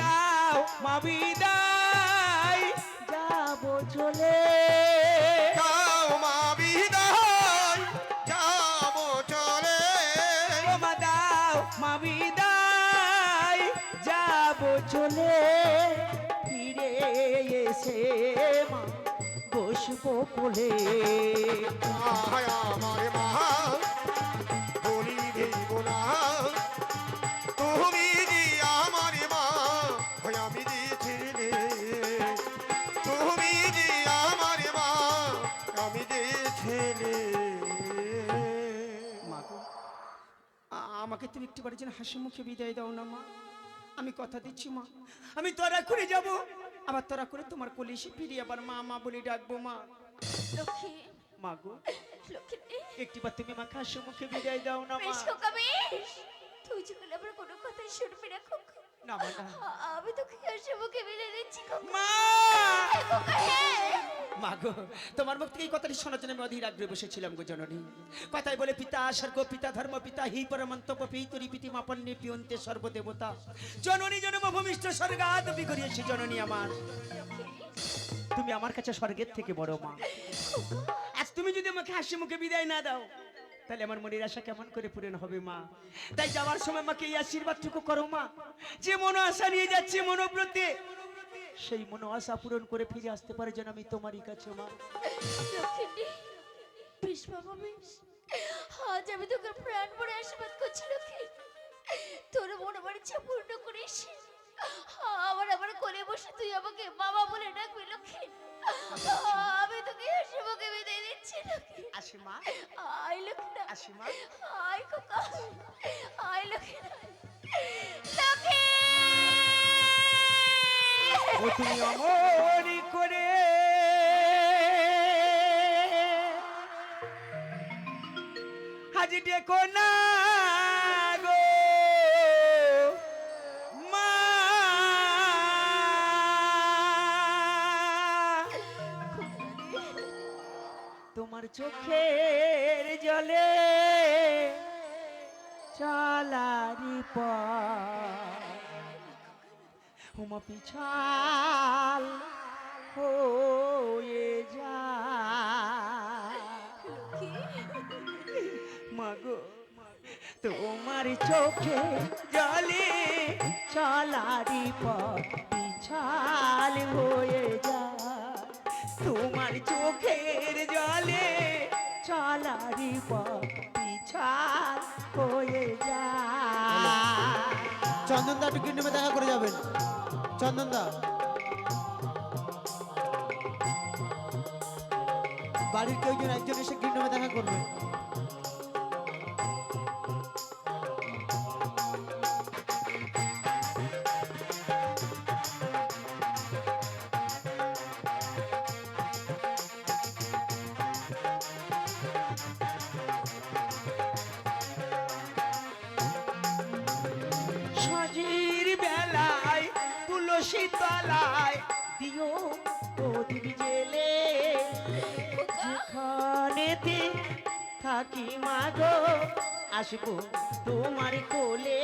দাও মা বিদায় যাব চলে। যাও মা বিদায় যাব চলে। ও মা দাও মা বিদায় যাব চলে। ফিরে এসে মা বসবো কোলে। আমার মা তুমি একটু যেন হাসি মুখে বিদায় দাও না মা। আমি কথা দিচ্ছি মা। আমি তোরা করে যাব। আবার তোরা করে তোমার কোলে এসে ফিরে আবার মা মা বলে ডাকবো মা। লক্ষ্মী। মা গো। লক্ষ্মী। একটিবার তুমি আমাকে হাসি মুখে বিদায় দাও না মা। তুই যখন আবার কোনো কথাই শুনবি না খোকা। না মা না। আমি তোকে হাসি মুখে বিদায় দিচ্ছি? মা! এ মা গো তোমার মুখ থেকে এই কথাটি শোনার জন্য আমি অধীর আগ্রহে বসেছিলাম গো জননী। কথাই বলে পিতা স্বর্গ পিতা ধর্ম পিতা হি পিতরি পিতি পিয়ন্তে সর্বদেবতা। জননী স্বর্গাদ বিগড়িয়েছি জননী আমার। তুমি আমার কাছে স্বর্গের থেকে বড় মা। আজ তুমি যদি আমাকে হাসি মুখে বিদায় না দাও তাহলে আমার মনের আশা কেমন করে পূরণ হবে, মা? তাই যাওয়ার সময় মাকে এই আশীর্বাদটুকু করো, মা। যে মনো আশা নিয়ে যাচ্ছে মনোব্রতে সেই মনো আশা পূরণ করে ফিরে আসতে পারে যেন আমি তোমারই কাছে, মা। বেশ বাবা আজ আমি তোকে প্রাণ ভরে আশীর্বাদ করছি লক্ষ্মী তোর মনে বাড়ি ইচ্ছা পূর্ণ করিস আবার আমার কোলে বসে তুই আমাকে বাবা বলে ডাকবি লক্ষ্মী। আমি তোকে হাসি মুখে বিদায় দিচ্ছি লক্ষ্মী। আসি মা। আয় লক্ষ্মী আসি মা। আয় খোকা। আয় লক্ষ্মী লক্ষ্মী! ও তুমি অমরি করে। হাজি ডেকো না পিছাল হয়ে যা মাগো তোমার চোখে জলে চলারি পিছাল হয়ে যা তোমার চোখের জলে চলারি পিছাল হয়ে যা চন্দন দা একটু কিডনিমে দেখা করে যাবেন। চন্দন দা বাড়ির কেউ জন একজন এসে কিডনিমে দেখা করবে। সজির বেলায় তুলসী তলায় দিও প্রদীপ জেলে। যেখানেতে থাকি মাগো আসব তোমার কোলে।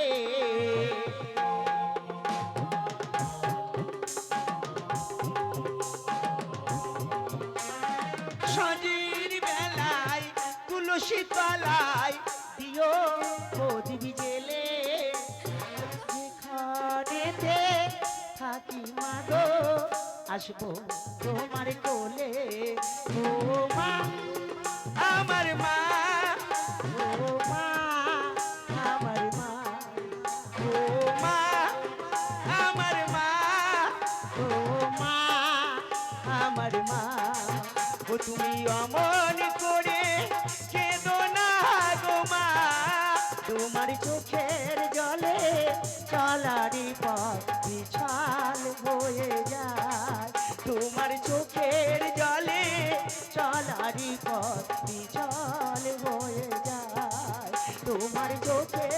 আসব তোমার কোলে। ও মা আমার মা আমার মা আমার মা। ও তুমি অমন করে কেঁদো না গো তোমার চোখের জলে চলারি পথ বিছাল হয়ে যায়। পথ বিছাল হয়ে যায়। তোমার চোখের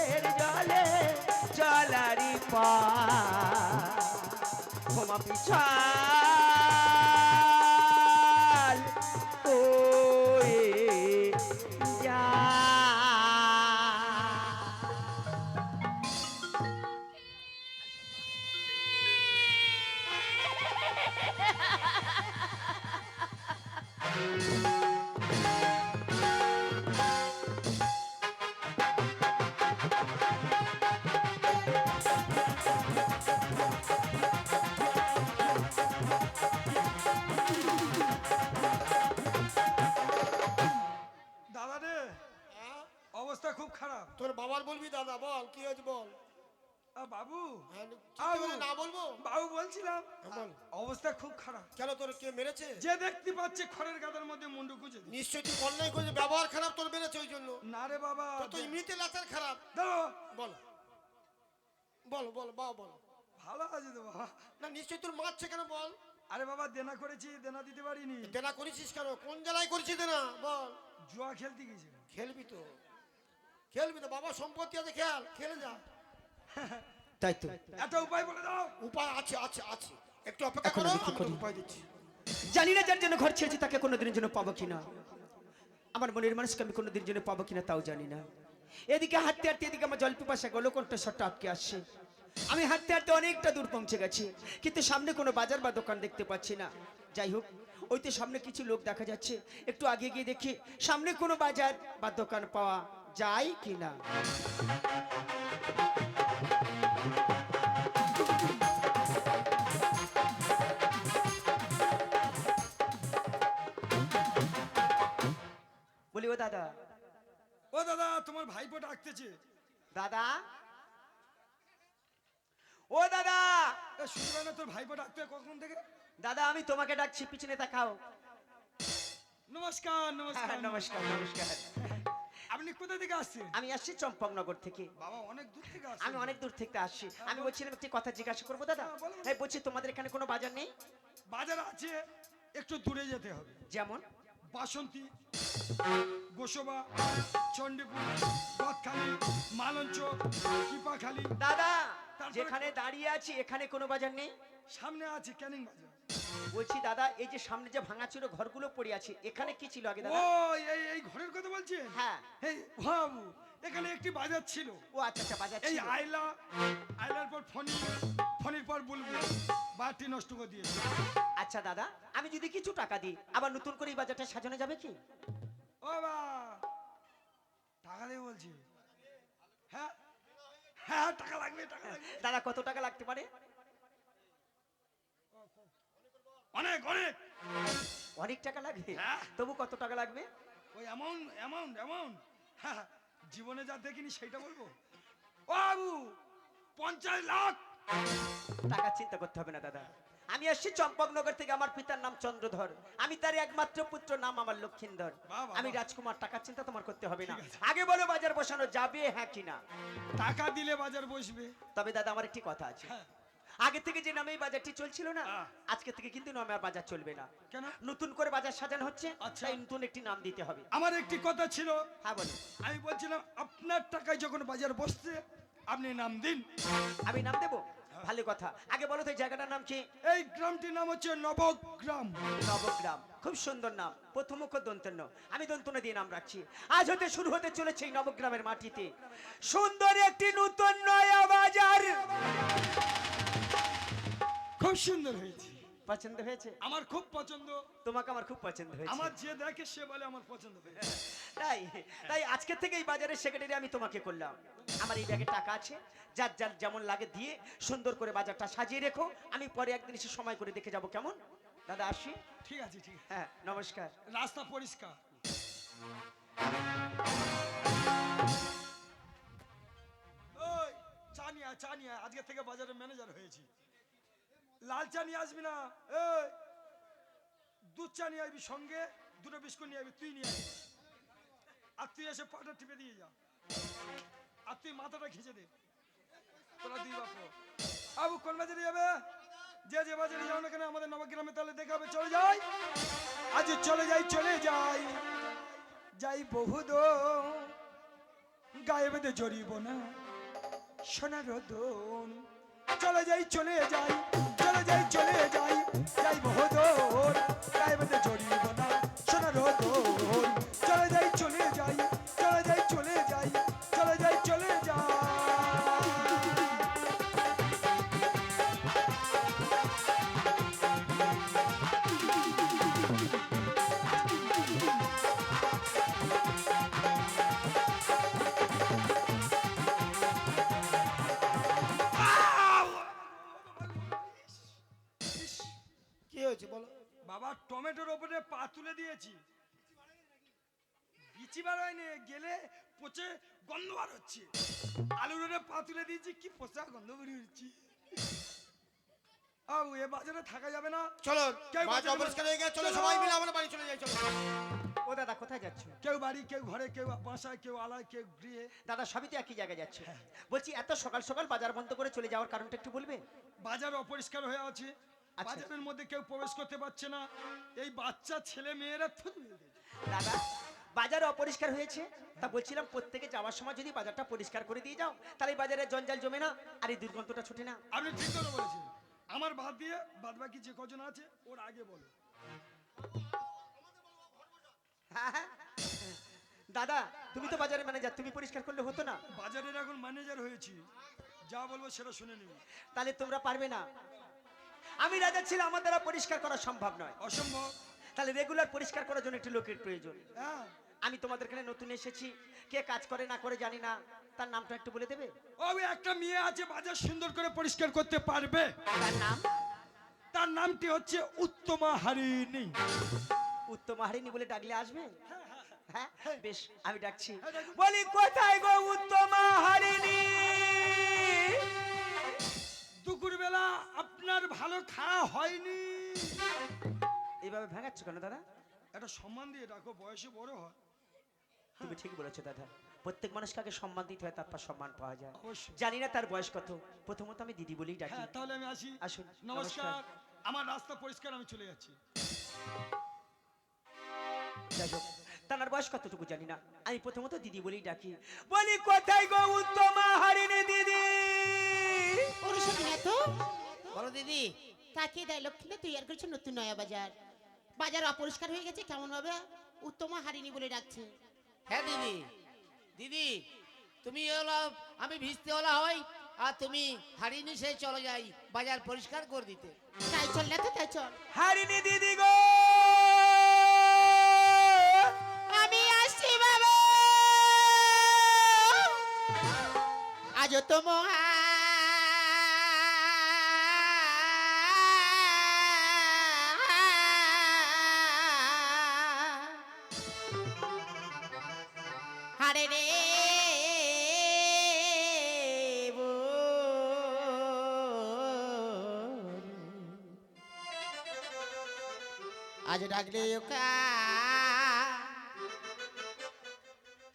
বাবু। হ্যাঁ, বাবু। না বলব? বাবু বলছিলাম হ্যাঁ, অবস্থা খুব খারাপ। কেন তোর কে মেরেছে? যে দেখতে পাচ্ছে খড়ের গাদার মধ্যে মুন্ডু দিই নিশ্চয়ই তুই অন্যায় ব্যবহার খারাপ তোর মেরেছে ওই জন্য। না রে বাবা তো এমনিতে লাচার খারাপ। দাঁড়ো। বল। বল বল বল। ভালো আছে তো বাবা। না নিশ্চয়ই তোর মারছে কেন বল। আরে বাবা দেনা করেছি দেনা দিতে পারিনি। দেনা করেছিস কেন? কোন জেলায় করেছিস দেনা? বল। জুয়া খেলতে গেছি খেলবি তো। খেলবি তো বাবা সম্পত্তি আছে খেল। খেলে যা। তাই তো। একটা উপায় বলে দাও। উপায় আছে আছে আছে। একটু অপেক্ষা করো আমি কি উপায় দিচ্ছি। জানি না যার জন্য ঘর ছেড়েছি তাকে কোনোদিনের জন্য পাবো কিনা। আমার মনের মানুষকে আমি কোনোদিনের জন্য পাবো কিনা তাও জানি না। এদিকে হাঁটতে হাঁটতে এদিকে আমার জল পিপাসা গেল কোনটা শটটা আটকে আসছে। আমি হাঁটতে হাঁটতে অনেকটা দূর পৌঁছে গেছি কিন্তু সামনে কোনো বাজার বা দোকান দেখতে পাচ্ছি না। যাই হোক ওই তো সামনে কিছু লোক দেখা যাচ্ছে। একটু আগে গিয়ে দেখি সামনে কোনো বাজার বা দোকান পাওয়া যায় কিনা। বলি ও দাদা। ও দাদা তোমার ভাইপো ডাকতেছে। দাদা? ও দাদা! পাই না তোর ভাইপো ডাকতে কখন থেকে? দাদা আমি তোমাকে ডাকছি পিছনে তাকাও। নমস্কার নমস্কার হ্যাঁ, নমস্কার নমস্কার। আপনি কোথা থেকে আসছেন? আমি আসছি চম্পকনগর থেকে। বাবা অনেক দূর থেকে আসছেন। আমি অনেক দূর থেকে আসছি। আমি বলছিলাম একটি কথা জিজ্ঞাসা করব দাদা। হ্যাঁ, হ্যাঁ বলছি তোমাদের এখানে কোনো বাজার নেই? বাজার আছে একটু দূরে যেতে হবে। যেমন? বাসন্তী গোসবা চণ্ডীপুর গদখালি মালঞ্চ কিপাখালি। দাদা যেখানে দাঁড়িয়ে আছি এখানে কোনো বাজার নেই? সামনে আছে ক্যানিং বাজার। বলছি দাদা এই যে সামনে যে ভাঙাচুরো ঘরগুলো পড়ে আছে এখানে কি ছিল আগে ও এই এই ঘরের কথা বলছেন? হ্যাঁ। এই বাবু এখানে একটি বাজার ছিল। ও আচ্ছা আচ্ছা বাজার এই আইলা আইলার পর ফণি ফণির পর বুলবুল বাটি নষ্ট করে দিয়েছে। আচ্ছা দাদা আমি যদি কিছু টাকা দিই আবার নতুন করে এই বাজারটা সাজানো যাবে কি? ও বা টাকা দিয়ে বলছি। হ্যাঁ হ্যাঁ টাকা লাগবে টাকা লাগবে। দাদা কত টাকা লাগতে পারে? অনেক অনেক। অনেক টাকা লাগবে? হ্যাঁ। তবু কত টাকা লাগবে? ওই অ্যামাউন্ট অ্যামাউন্ট অ্যামাউন্ট জীবনে যা দেখিনি সেইটা বলব। ও বাবু পঞ্চাশ লাখ। টাকা চিন্তা করতে হবে না দাদা। আমি আসছি চম্পকনগর থেকে আমার পিতার নাম চন্দ্রধর। আমি তার একমাত্র পুত্র নাম আমার লক্ষিন্দর। আমি রাজকুমার টাকার চিন্তা তোমার করতে হবে না। আগে বলো বাজার বসানো যাবে হ্যাঁ কিনা টাকা দিলে বাজার বসবে। তবে দাদা আমার একটি কথা আছে। হ্যাঁ। আগে থেকে যে নামে বাজারটি চলছিল না হ্যাঁ। আজকে থেকে কিন্তু নামে আর বাজার চলবে না। কেন? নতুন করে বাজার সাজানো হচ্ছে আচ্ছা। নতুন একটি নাম দিতে হবে। আমার একটি কথা ছিল। হ্যাঁ বলো। আমি বলছিলাম আপনার টাকায় যখন বাজার বসছে আপনি নাম দিন। আমি নাম দেবো? ভালো কথা। আগে বলো তো এই জায়গাটার নাম কি? এই গ্রামটির নাম হচ্ছে নবগ্রাম। নবগ্রাম। খুব সুন্দর নাম। প্রথম অক্ষর দন্তন্য। আমি দন্তন্য দিয়ে নাম রাখছি। আজ হতে শুরু হতে চলেছে এই নবগ্রামের মাটিতে। সুন্দর একটি নতুন নয়া বাজার। খুব সুন্দর হয়েছে। পছন্দ হয়েছে? আমার খুব পছন্দ। তোমাকে আমার খুব পছন্দ হয়েছে। আমার যে দেখে সে বলে আমার পছন্দ হয়েছে। তাই তাই আজকে থেকে এই বাজারের সেক্রেটারি আমি তোমাকে করলাম। আমার এই ব্যাগে টাকা আছে যার যার যেমন লাগে দিয়ে সুন্দর করে বাজারটা সাজিয়ে রেখো। আমি পরে একদিন এসে সময় করে দেখে যাব কেমন? দাদা আসি। ঠিক আছে ঠিক আছে। হ্যাঁ নমস্কার। রাস্তা পরিষ্কার। ওই চা নিয়ে আয়, চা নিয়ে আয়। আজকে থেকে বাজারের ম্যানেজার হয়েছি। লাল চা নিয়ে আসবি না। এই দুধ চা নিয়ে আসবি সঙ্গে, দুটো বিস্কুট নিয়ে আসবি, তুই নিয়ে আসবি আর তুই এসে পাটা টিপে দিয়ে যা। আর তুই মাথাটা খিচে দে। তোরা দুই বাপ আবু, কোন বাজারে যাবে? যে যে বাজারে যাও না কেন, আমাদের নবগ্রামে তাহলে দেখা হবে। চলে যাই। আজ চলে যাই চলে যাই। যাই বহুদ গায়ে বেঁধে জড়িব না। সোনার দোন। চলে যাই চলে যাই। যাই চলে যাই। যাই বহুদূর গায়ে বেঁধে জড়িব না সোনার টমেটোর ওপরে পা তুলে দিয়েছি। বিচি বার হয়নি গেলে পচে গন্ধ বার হচ্ছে। আলুর ওরে পা তুলে দিয়েছি কি পচা গন্ধ বেরিয়ে হচ্ছে। আউ এ বাজারে থাকা যাবে না। চলো কেউ মাছ বাজারে অপরিষ্কার হয়ে গেছে চলো। সবাই মিলে আমরা বাড়ি চলে যাই চলো। ও দাদা কোথায় যাচ্ছ? কেউ বাড়ি কেউ ঘরে কেউ বাসায় কেউ আলায় কেউ গৃহে। দাদা সবই তো একই জায়গায় যাচ্ছে। বলছি এত সকাল সকাল বাজার বন্ধ করে চলে যাওয়ার কারণটা একটু বলবে বাজার অপরিষ্কার হয়ে আছে। বাজারের মধ্যে কেউ প্রবেশ করতে পারছে না। এই বাচ্চা ছেলে মেয়েরা। দাদা বাজার অপরিষ্কার হয়েছে। তা বলছিলাম প্রত্যেকে যাওয়ার সময় যদি বাজারটা পরিষ্কার করে দিয়ে যাও তাহলে বাজারে জঞ্জাল জমে না আর এই দুর্গন্ধটা ছুটে না। আপনি ঠিক করে বলেছেন। আমার বাদ দিয়ে বাদ বাকি যে কজন আছে ওর আগে বলো। হ্যাঁ, হ্যাঁ। দাদা তুমি তো বাজারে ম্যানেজার তুমি পরিষ্কার করলে হতো না। বাজারের এখন ম্যানেজার হয়েছি। যা বলব সেটা শুনে নিবি তাহলে তোমরা পারবে না। আমি রাজা ছিলাম আমার দ্বারা পরিষ্কার করা সম্ভব নয়। অসম্ভব। তাহলে রেগুলার পরিষ্কার করার জন্য একটি লোকের প্রয়োজন। হ্যাঁ। আমি তোমাদের এখানে নতুন এসেছি। কে কাজ করে না করে জানি না। তার নামটা একটু বলে দেবে? ওই একটা মেয়ে আছে বাজার সুন্দর করে পরিষ্কার করতে পারবে। তার নাম? তার নামটি হচ্ছে উত্তমা হারিণী। উত্তম হারিনি বলে ডাকলে আসবে? হ্যাঁ বেশ আমি ডাকছি। হ্যাঁ, বলি কোথায় গো উত্তমা হারিনি দুপুরবেলা আপনার ভালো খাওয়া হয়নি। এইভাবে ভেঙাচ্ছ কেন দাদা? একটা সম্মান দিয়ে রাখো বয়সে বড় হয়। তুমি ঠিক বলেছ দাদা। প্রত্যেক মানুষকে আগে সম্মান দিতে হয় তারপর সম্মান পাওয়া যায়। জানি না তার বয়স কত। প্রথমত আমি দিদি বলেই ডাকি। হ্যাঁ তাহলে আমি আসি। আসুন, নমস্কার। নমস্কার। আমার রাস্তা পরিষ্কার আমি চলে যাচ্ছি। যাই হোক, তার বয়স কতটুকু জানি না। আমি প্রথমত দিদি বলেই ডাকি। বলি কোথায় গো উত্তম হারিনি দিদি? পরিষদ না তো বলো দিদি। তাকে দেয় লক্ষ্মীতে? তৈরি করছে নতুন নয়া বাজার। বাজার অপরিষ্কার হয়ে গেছে কেমন ভাবে উত্তমা হারিনি বলে ডাকছে। হ্যাঁ দিদি। দিদি তুমি হলো আমি ভিজতে হলা হই আর তুমি হারিয়ে সে চলে যাই বাজার পরিষ্কার করে দিতে। তাই চল না তো তাই চল। হারিনি দিদি গো! আমি আসছি বাবা! আজ তো হারে রে আজ ডাকলে ওকা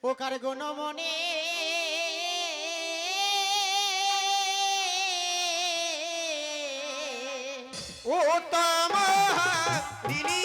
ওকার গুণ মনে ও তামা দিনি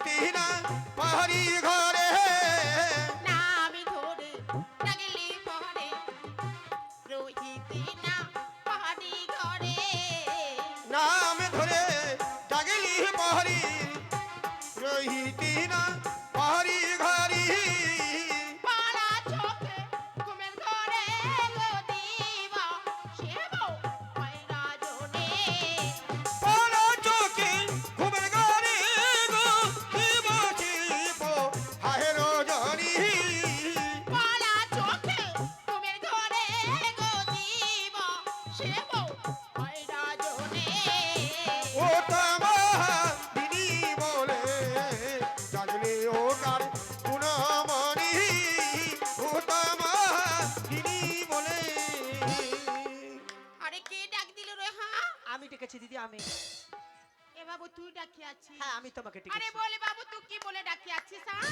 রহিতি না পাহাড়ি ঘরে। আমি। আমি এ বাবু তুই ডাকি আছিস? হ্যাঁ আমি তোমাকে আরে বলে বাবু তুই কি বলে ডাকি আছিস হ্যাঁ?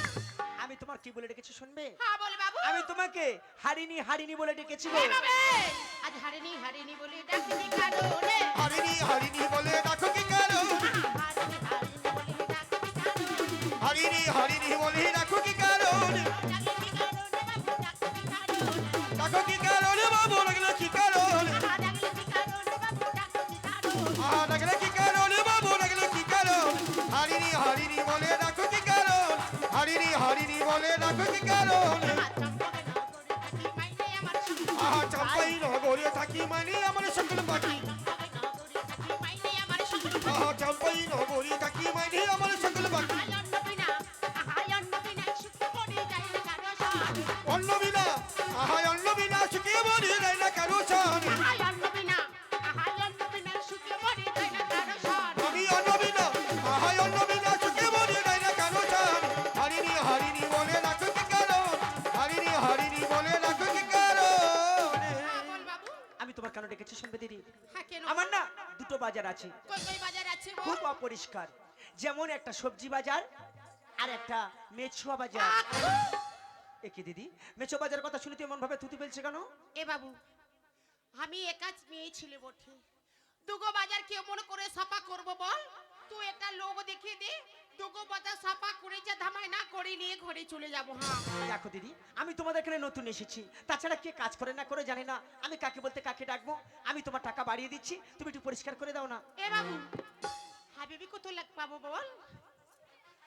আমি তোমার কি বলে ডেকেছি শুনবে? হ্যাঁ বলে বাবু। আমি তোমাকে হারিনি হারিনি বলে ডেকেছি গো। আজ হারিনি হারিনি বলে ডাকিনি কারণে হারিনি হারিনি বলে ডাকো হরিণী বলে রাখো কি কারণ। হরিণী হরিণী বলে রাখো কি কারণ আমার আহা চাম্পাই নগরে থাকি মানে আমার সকল বাকি আহা চাম্পাই নগরে থাকি মানে আমার দুটো বাজার আছে। খুব অপরিষ্কার। যেমন একটা সবজি বাজার আর একটা মেছুয়া বাজার। একে দিদি? মেছো বাজার কথা শুনে তুই এমন ভাবে থুতু ফেলছে কেন? এ বাবু আমি একাজ মেয়ে ছিলে বটে। দুগো বাজার কেউ মনে করে সাফা করব বল? তুই একটা লোক দেখিয়ে দে। দুগো বাজার সাফা করে যা ধামাই না করে নিয়ে ঘরে চলে যাব হ্যাঁ। দেখো দিদি আমি তোমাদের এখানে নতুন এসেছি। তাছাড়া কে কাজ করে না করে জানি না। আমি কাকে বলতে কাকে ডাকবো আমি তোমার টাকা বাড়িয়ে দিচ্ছি তুমি একটু পরিষ্কার করে দাও না। এ বাবু হাবিবি কত লাগ পাবো বল?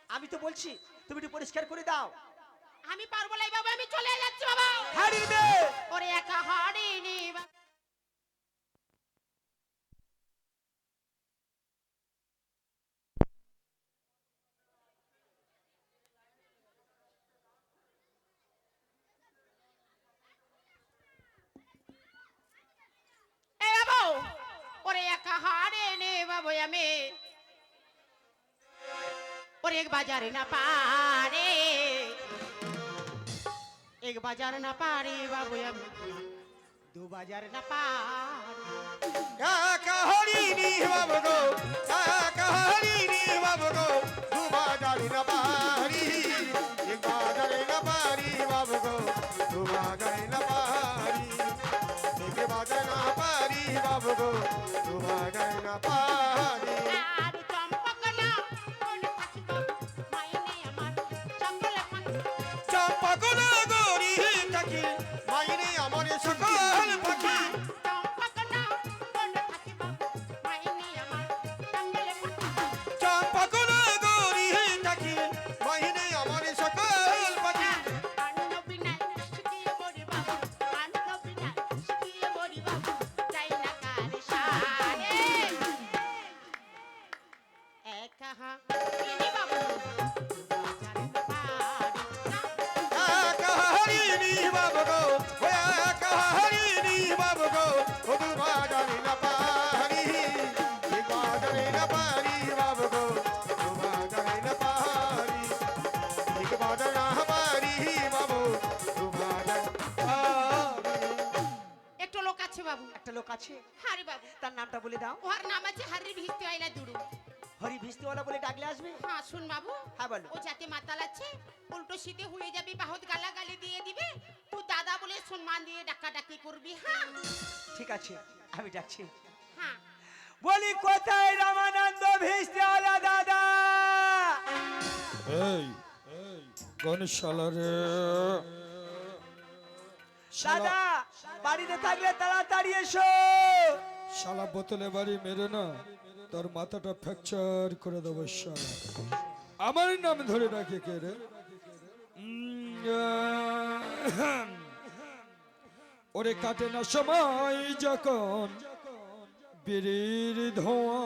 আমি তো বলছি তুমি একটু পরিষ্কার করে দাও। আমি পারব না বাবু আমি চলে যাচ্ছি বাবা। হারিবে ওরে একা হারিনি বা- এ বাবু ওরে একা হারিনি বাবু আমি। ওরে বাজারে না পারে। এক বাজার না পারে বাবু আমি। দু বাজার না পারে। একা হরিণী বাবু গো একা হরিণী বাবু গো, দু বাজারে না পারি। এক বাজারে না পারি বাবু গো, দু বাজারে না পারি। এক বাজারে না পারি বাবু গো। একটু লোক আছে বাবু। একটা লোক আছে। হারি বাবু। তার নামটা বলে দাও। ওর নাম আছে হারি ভিত্তি আইলা দুরু। হরি ভিস্তিওয়ালা বলে ডাকলে আসবে? হ্যাঁ শুন বাবু। হ্যাঁ বলো। ও যাতে মাতাল আছে উল্টো সিধে হয়ে যাবি বাহুত গালাগালি দিয়ে দিবে। তুই দাদা বলে সম্মান দিয়ে ডাকা ডাকি করবি হ্যাঁ? ঠিক আছে আমি ডাকছি হ্যাঁ। বলি কোথায় রামানন্দ ভিস্তিওয়ালা দাদা? এই গণেশালা রে দাদা বাড়িতে থাকলে তাড়াতাড়ি এসো। শালা বোতলে বাড়ি মেরে না তোর মাথাটা ফ্র্যাকচার করে দেবো আমার নাম ধরে রাখে কে রে? ওরে কাটে না সময় যখন বিড়ির ধোঁয়া।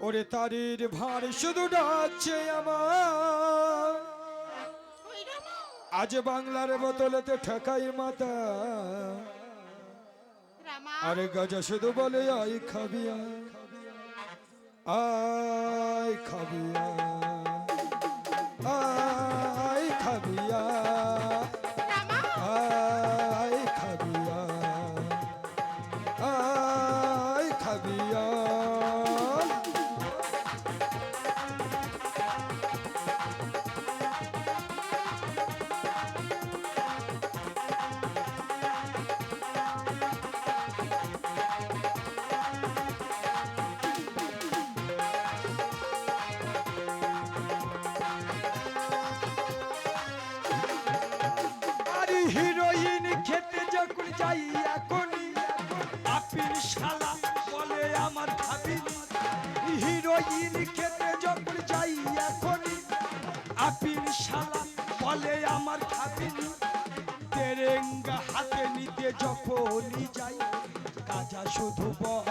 ওরে তারির ভার শুধু ডাকছে আমার। আজ বাংলার বোতলেতে ঠেকাই মাথা। রামা আরে গাজা শুধু বলে আই। খাবিয়া খাবি আয়। হিরোইন খেতে যখন যাই, এখনই আপিল শালা বলে আমার খাবি হিরোইন খেতে যখন যাই, এখনই আপিল শালা বলে আমার খাবি তেরেঙ্গা হাতে নিতে যখনই যাই কাজা শুধু বলে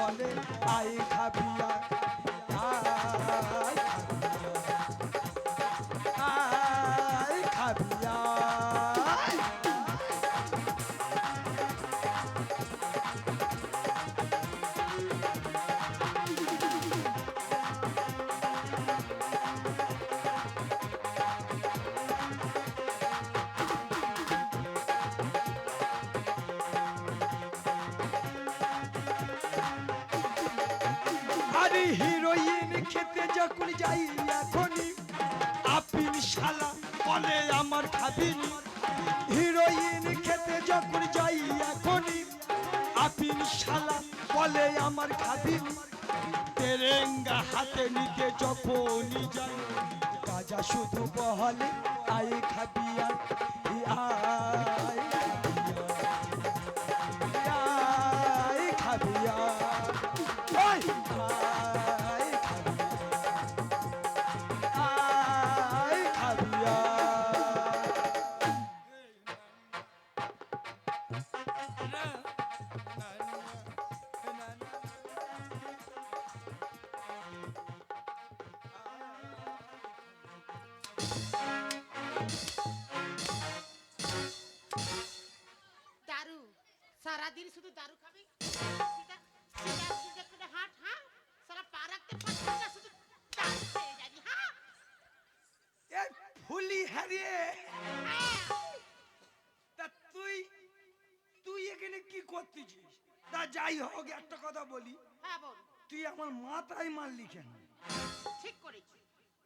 আরে হিরোইন খেতে যখন যাই এখনই, আপিল শালা বলে আমার খাবিনি হিরোইন খেতে যখন যাই এখনই, আপিল শালা বলে আমার খাবিনি তেরেঙ্গা হাতে নিতে যখনই যাই কাজা শুধু বহলে আই খাবি সারাদিন শুধু দারু খাবি? হাঁট হ্যাঁ? সারা পা রাখতে পারছিস না শুধু দারু খেয়ে যাবি হ্যাঁ? এই ফুলি হারিয়ে। তা তুই তুই এখানে কি করতেছিস? তা যাই হোক একটা কথা বলি। হ্যাঁ বল। তুই আমার মাথায় মারলি কেন? ঠিক করেছি।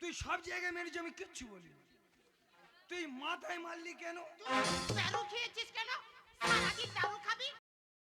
তুই সব জায়গায় মেরেছি আমি কিচ্ছু বলি তুই মাথায় মারলি কেন? তুই দারু